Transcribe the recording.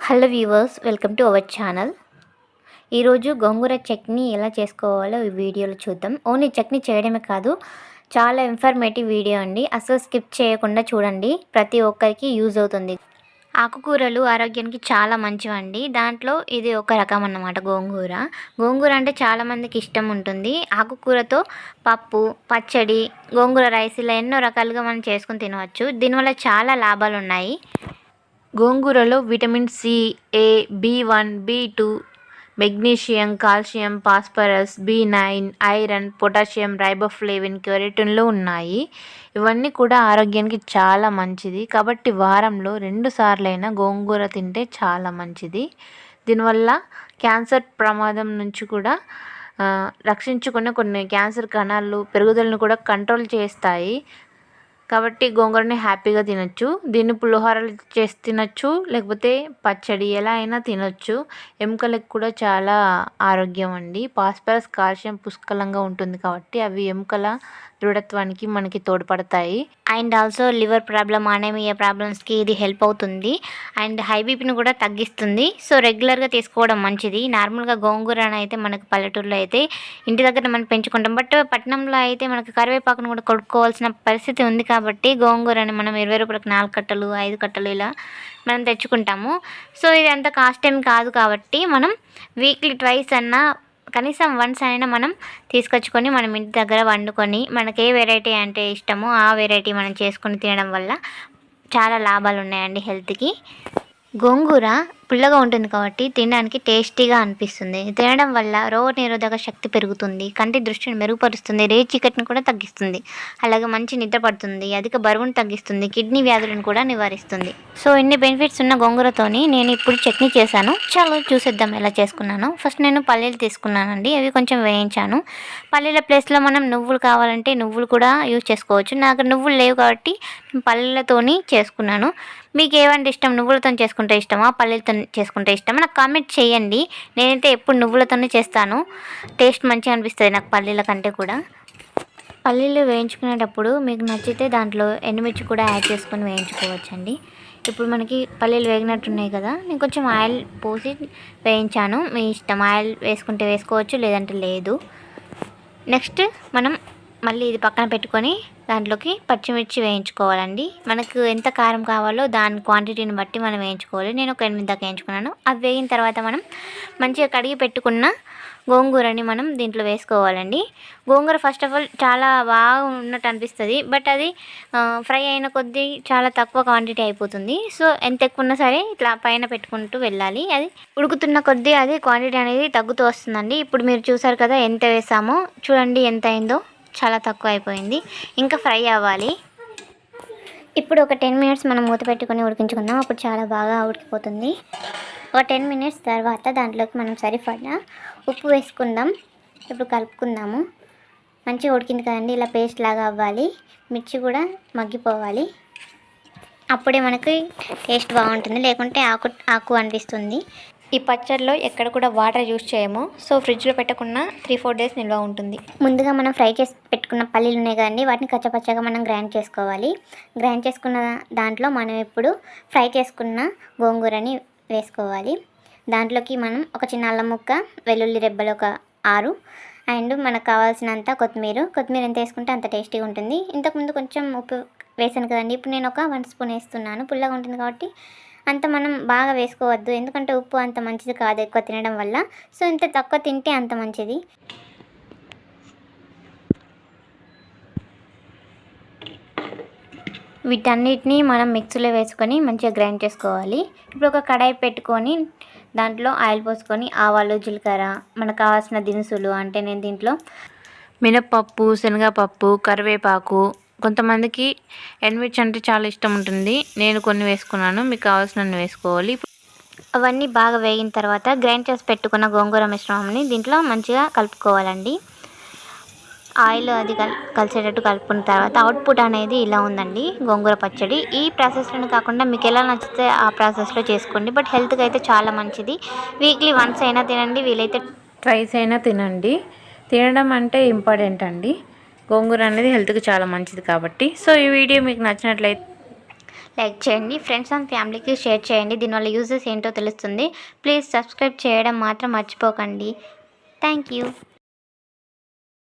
Hello viewers welcome to our channel. ఈరోజు గోంగూర చట్నీ ఎలా చేసుకోవాలో ఈ వీడియోలో చూద్దాం. ఓన్లీ చట్నీ చేయడమే కాదు చాలా ఇన్ఫర్మేటివ్ వీడియో అండి. అసలు స్కిప్ చేయకుండా చూడండి. ప్రతి ఒక్కరికి యూజ్ అవుతుంది. ఆకుకూరలు ఆరోగ్యానికి చాలా మంచివండి. దాంట్లో ఇది ఒక రకం అన్నమాట గోంగూర. గోంగూర అంటే చాలామందికి ఇష్టం ఉంటుంది. ఆకుకూరతో పప్పు పచ్చడి గోంగూర రైస్ ఇలా ఎన్నో రకాలుగా మనం చేసుకుని తినవచ్చు. దీనివల్ల చాలా లాభాలు ఉన్నాయి గోంగూరలో vitamin C A B one B two magnesium calcium phosphorus B nine iron potassium riboflavin క్యూరిటిన్లు ఉన్నాయి. ఇవన్నీ కూడా ఆరోగ్యానికి చాలా మంచిది. కాబట్టి వారంలో రెండు సార్లైనా గోంగూర తింటే చాలా మంచిది. దీనివల్ల క్యాన్సర్ ప్రమాదం నుంచి కూడా రక్షించుకునే కొన్ని క్యాన్సర్ కణాలు పెరుగుదలను కూడా కంట్రోల్ చేస్తాయి. కాబట్టి గోంగూరని హ్యాపీగా తినొచ్చు. దీన్ని పులిహోరలు చేసి తినొచ్చు. లేకపోతే పచ్చడి ఎలా అయినా తినచ్చు. ఎముకలకు కూడా చాలా ఆరోగ్యం అండి. పాస్పరస్ కాల్షియం పుష్కలంగా ఉంటుంది కాబట్టి అవి ఎముకల దృఢత్వానికి మనకి తోడ్పడతాయి. And also liver problem anaemia ప్రాబ్లమ్స్కి ఇది హెల్ప్ అవుతుంది. అండ్ హై బీపీని కూడా తగ్గిస్తుంది. సో రెగ్యులర్గా తీసుకోవడం మంచిది. నార్మల్గా గోంగూర అయితే మనకు పల్లెటూరులో అయితే ఇంటి దగ్గర మనం పెంచుకుంటాం. బట్ పట్టణంలో అయితే మనకు కరివేపాకును కూడా కొనుక్కోవాల్సిన పరిస్థితి ఉంది కాబట్టి కాబట్టి గోంగూరని మనం ఇరవై రూపాయలకు నాలుగు కట్టలు ఐదు కట్టలు ఇలా మనం తెచ్చుకుంటాము. సో ఇది అంత కాస్ట్ ఏం కాదు కాబట్టి మనం వీక్లీ ట్వైస్ అన్నా కనీసం వన్స్ అయినా మనం తీసుకొచ్చుకొని మనం ఇంటి దగ్గర వండుకొని మనకి ఏ వెరైటీ అంటే ఇష్టమో ఆ వెరైటీ మనం చేసుకొని తినడం వల్ల చాలా లాభాలు ఉన్నాయండి హెల్త్కి. గోంగూర పుల్లగా ఉంటుంది కాబట్టి తినడానికి టేస్టీగా అనిపిస్తుంది. తినడం వల్ల రోగ నిరోధక శక్తి పెరుగుతుంది కంటి దృష్టిని మెరుగుపరుస్తుంది రే చీకటిని కూడా తగ్గిస్తుంది. అలాగే మంచి నిద్ర పడుతుంది అధిక బరువును తగ్గిస్తుంది కిడ్నీ వ్యాధులను కూడా నివారిస్తుంది. సో ఇన్ని బెనిఫిట్స్ ఉన్న గోంగూరతోని నేను ఇప్పుడు చట్నీ చేశాను. చాలా చూసేద్దాం ఎలా చేసుకున్నాను. ఫస్ట్ నేను పల్లీలు తీసుకున్నానండి అవి కొంచెం వేయించాను. పల్లీల ప్లేస్లో మనం నువ్వులు కావాలంటే నువ్వులు కూడా యూజ్ చేసుకోవచ్చు. నాకు నువ్వులు లేవు కాబట్టి పల్లీలతోని చేసుకున్నాను. మీకు ఏవంటే ఇష్టం? నువ్వులతో చేసుకుంటే ఇష్టమా? పల్లీలతో చేసుకుంటే ఇష్టం. నాకు కామెంట్ చేయండి. నేనైతే ఎప్పుడు నువ్వులతోనే చేస్తాను. టేస్ట్ మంచిగా అనిపిస్తుంది నాకు పల్లీల కంటే కూడా. పల్లీలు వేయించుకునేటప్పుడు మీకు నచ్చితే దాంట్లో ఎండుమిర్చి కూడా యాడ్ చేసుకొని వేయించుకోవచ్చండి. ఇప్పుడు మనకి పల్లీలు వేగినట్టున్నాయి కదా నేను కొంచెం ఆయిల్ పోసి వేయించాను. మీ ఇష్టం. ఆయిల్ వేసుకుంటే వేసుకోవచ్చు లేదంటే లేదు. నెక్స్ట్ మనం మళ్ళీ ఇది పక్కన పెట్టుకొని దాంట్లోకి పచ్చిమిర్చి వేయించుకోవాలండి. మనకు ఎంత కారం కావాలో దాని క్వాంటిటీని బట్టి మనం వేయించుకోవాలి. నేను ఒక ఎనిమిది దాకా వేయించుకున్నాను. అవి వేగిన తర్వాత మనం మంచిగా కడిగి పెట్టుకున్న గోంగూరని మనం దీంట్లో వేసుకోవాలండి. గోంగూర ఫస్ట్ ఆఫ్ ఆల్ చాలా బాగా ఉన్నట్టు అనిపిస్తుంది. బట్ అది ఫ్రై అయిన కొద్దీ చాలా తక్కువ క్వాంటిటీ అయిపోతుంది. సో ఎంత ఎక్కువ ఉన్నా సరే ఇట్లా పైన పెట్టుకుంటూ వెళ్ళాలి. అది ఉడుకుతున్న కొద్దీ అది క్వాంటిటీ అనేది తగ్గుతూ వస్తుందండి. ఇప్పుడు మీరు చూసారు కదా ఎంత వేసామో. చూడండి ఎంత అయిందో. చాలా తక్కువ అయిపోయింది ఇంకా ఫ్రై అవ్వాలి. ఇప్పుడు ఒక టెన్ మినిట్స్ మనం మూత పెట్టుకొని ఉడికించుకుందాం. అప్పుడు చాలా బాగా ఉడికిపోతుంది. ఒక టెన్ మినిట్స్ తర్వాత దాంట్లోకి మనం సరిపడా ఉప్పు వేసుకుందాం. ఇప్పుడు కలుపుకుందాము. మంచిగా ఉడికింది కదండి. ఇలా పేస్ట్ లాగా అవ్వాలి. మిర్చి కూడా మగ్గిపోవాలి. అప్పుడే మనకి టేస్ట్ బాగుంటుంది. లేకుంటే ఆకు ఆకు అనిపిస్తుంది. ఈ పచ్చడిలో ఎక్కడ కూడా వాటర్ యూస్ చేయము. సో ఫ్రిడ్జ్లో పెట్టకుండా త్రీ ఫోర్ డేస్ నిల్వ ఉంటుంది. ముందుగా మనం ఫ్రై చేసి పెట్టుకున్న పల్లీలు ఉన్నాయి కదండి వాటిని కచ్చపచ్చగా మనం గ్రైండ్ చేసుకోవాలి. గ్రైండ్ చేసుకున్న దాంట్లో మనం ఇప్పుడు ఫ్రై చేసుకున్న గోంగూరని వేసుకోవాలి. దాంట్లోకి మనం ఒక చిన్న అల్లం ముక్క వెల్లుల్లి రెబ్బలు ఒక ఆరు అండ్ మనకు కావాల్సినంత కొత్తిమీర. కొత్తిమీర ఎంత వేసుకుంటే అంత టేస్టీగా ఉంటుంది. ఇంతకుముందు కొంచెం ఉప్పు వేసాను కదండి ఇప్పుడు నేను ఒక వన్ స్పూన్ వేస్తున్నాను. పుల్లగా ఉంటుంది కాబట్టి అంత మనం బాగా వేసుకోవద్దు. ఎందుకంటే ఉప్పు అంత మంచిది కాదు ఎక్కువ తినడం వల్ల. సో ఇంత తక్కువ తింటే అంత మంచిది. వీటన్నిటిని మనం మిక్సీలో వేసుకొని మంచిగా గ్రైండ్ చేసుకోవాలి. ఇప్పుడు ఒక కడాయి పెట్టుకొని దాంట్లో ఆయిల్ పోసుకొని ఆవాలు జీలకర్ర మనకు కావాల్సిన దినుసులు అంటే నేను దీంట్లో మినప్పప్పు శనగపప్పు కరివేపాకు కొంతమందికి ఎండుమిర్చి అంటే చాలా ఇష్టం ఉంటుంది. నేను కొన్ని వేసుకున్నాను మీకు కావాల్సినన్ని వేసుకోవాలి. అవన్నీ బాగా వేగిన తర్వాత గ్రైండ్ చేసి పెట్టుకున్న గోంగూర మిశ్రమంని దీంట్లో మంచిగా కలుపుకోవాలండి. ఆయిల్ అది కల్ కలిసేటట్టు కలుపుకున్న తర్వాత అవుట్పుట్ అనేది ఇలా ఉందండి గోంగూర పచ్చడి. ఈ ప్రాసెస్లో కాకుండా మీకు ఎలా నచ్చితే ఆ ప్రాసెస్లో చేసుకోండి. బట్ హెల్త్కి అయితే చాలా మంచిది. వీక్లీ వన్స్ అయినా తినండి వీలైతే ట్రైస్ అయినా తినండి. తినడం అంటే ఇంపార్టెంట్ అండి. గోంగూర అనేది హెల్త్కి చాలా మంచిది కాబట్టి. సో ఈ వీడియో మీకు నచ్చినట్లయితే లైక్ చేయండి ఫ్రెండ్స్ అండ్ ఫ్యామిలీకి షేర్ చేయండి. దీనివల్ల యూజెస్ ఏంటో తెలుస్తుంది. ప్లీజ్ సబ్స్క్రైబ్ చేయడం మాత్రం మర్చిపోకండి. Thank you